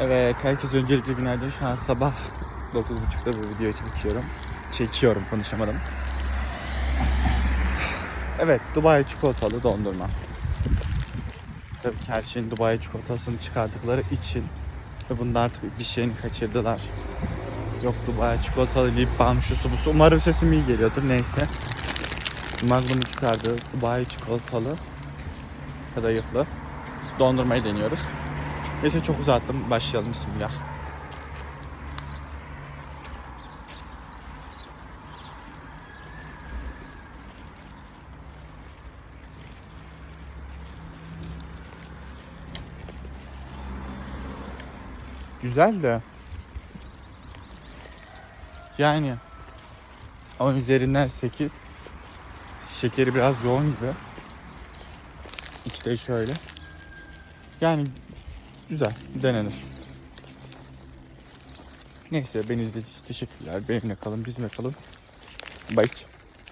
Evet, herkes öncelikle günaydın. Şu an sabah 9.30'da bu videoyu çekiyorum. Çekiyorum, konuşamadım. Evet, Dubai çikolatalı dondurma. Tabii ki her şeyin Dubai çikolatasını çıkardıkları için ve bunda artık bir şeyini kaçırdılar. Yok Dubai çikolatalı lip balm şusu busu. Umarım sesim iyi geliyordur. Neyse. Magnum'u çıkardı. Dubai çikolatalı kadayıflı dondurmayı deniyoruz. Neyse çok uzattım. Başlayalım bismillah. Güzel de yani 10 üzerinden 8 şekeri biraz yoğun gibi. İçte şöyle. Yani güzel, denenir. Neyse beni izlediğiniz için teşekkürler. Benimle kalın, bizimle kalın. Bye.